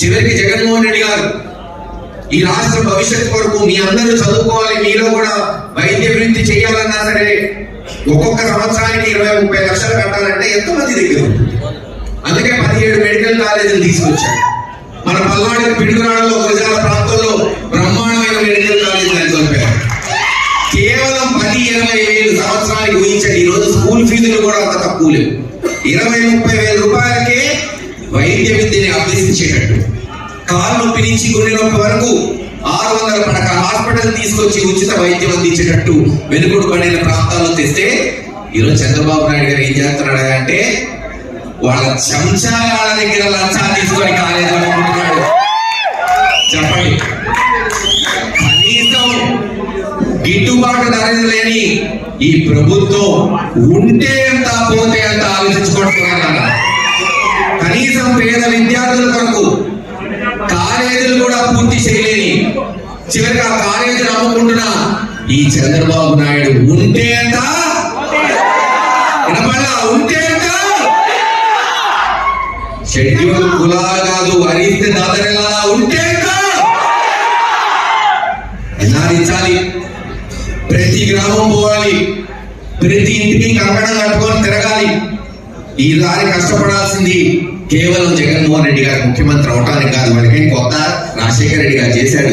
చివరికి జగన్మోహన్ రెడ్డి గారు. ఈ రాష్ట్ర భవిష్యత్తు కొరకు మీ అందరూ చదువుకోవాలి మీలో కూడా వైద్య అభివృద్ధి చేయాలన్నా సరే ఒక్కొక్క సంవత్సరానికి ఇరవై ముప్పై లక్షలు కట్టాలంటే ఎంతమంది దగ్గర ఉంటుంది అందుకే పదిహేడు మెడికల్ కాలేజీలు తీసుకొచ్చారు. మన పల్నాడు పిడుగురాడలో గురజాల ప్రాంతంలో బ్రహ్మాండమైన మెడికల్ కాలేజీలు నెలకొల్పారు కేవలం పది ఇరవై వేలు సంవత్సరానికి ఊహించండి. ఈరోజు రోజు స్కూల్ ఫీజులు కూడా అంత తక్కువ లేవు. ఇరవై ముప్పై వేల రూపాయలకే వైద్య విద్యని అభ్యసించేటట్టు. కాలు నొప్పి నుంచి గుండె నొప్పి వరకు ఆరు వందల పడక హాస్పిటల్ తీసుకొచ్చి ఉచిత వైద్యం అందించేటట్టు వెనుకడు పడిన ప్రాంతాల్లో తెస్తే ఈరోజు చంద్రబాబు నాయుడు గారు ఏం చేస్తున్నాడు అంటే వాళ్ళ చంచాల దగ్గర లంచా తీసుకొని కాలేజీ అనుకుంటున్నాడు చెప్పండి. కనీసం గిట్టుబాటు ధరలు లేని ఈ ప్రభుత్వం ఉంటే ఎంత పోతే ఎంత ఆలోచించుకుంటున్నాను కూడా పూర్తి చేయలేని చివరికి ఆ కాలేజీలు అమ్ముకుంటున్న ఈ చంద్రబాబు నాయుడు ఉంటే ఎంత ఉంటే ఎంత షెడ్యూల్ కులాలు కాదు హరిస్తే దాదరెలా ఉంటే ఎలా ఇచ్చాలి? ప్రతి గ్రామం పోవాలి. ప్రతి ఇంటికి కంకణం కట్టుకొని తిరగాలి. ఈ దారి కష్టపడాల్సింది కేవలం జగన్మోహన్ రెడ్డి గారు ముఖ్యమంత్రి అవటానికి కాదు మనకేం కొత్త రాజశేఖర రెడ్డి గారు చేశాడు